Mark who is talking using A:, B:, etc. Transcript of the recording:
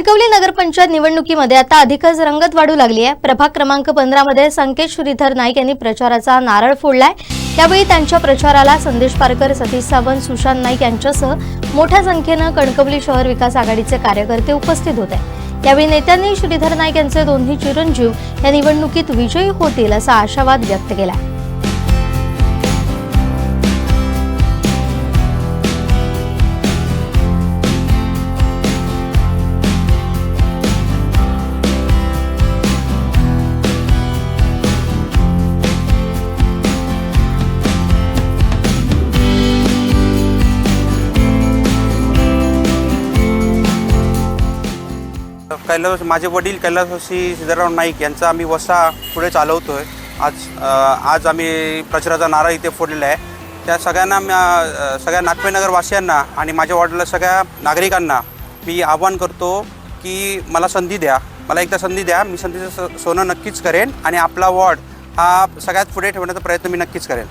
A: कणकवली नगरपंचायत निवडणुकीमध्ये आता अधिकच रंगत वाढू लागली आहे. प्रभाग क्रमांक पंधरा मध्ये संकेत श्रीधर नाईक यांनी प्रचाराचा नारळ फोडलाय. त्यावेळी त्यांच्या प्रचाराला संदेश पारकर सतीश सावंत सुशांत नाईक यांच्यासह मोठ्या संख्येनं कणकवली शहर विकास आघाडीचे कार्यकर्ते उपस्थित होते. यावेळी नेत्यांनी श्रीधर नाईक यांचे दोन्ही चिरंजीव या निवडणुकीत विजयी होतील असा आशावाद व्यक्त केला.
B: कैलास माझे वडील कैलासवासी सिद्धराव नाईक यांचा आम्ही वसा पुढे चालवतो आहे आज आज आम्ही प्रचाराचा नारा इथे फोडलेला आहे. त्या सगळ्यांना सगळ्या नागपेनगरवासियांना आणि माझ्या वॉर्डला सगळ्या नागरिकांना मी आवाहन करतो की मला संधी द्या. मला एकदा संधी द्या. मी संधीचं स- सोनं नक्कीच करेन आणि आपला वॉर्ड हा सगळ्यात पुढे ठेवण्याचा प्रयत्न मी नक्कीच करेन.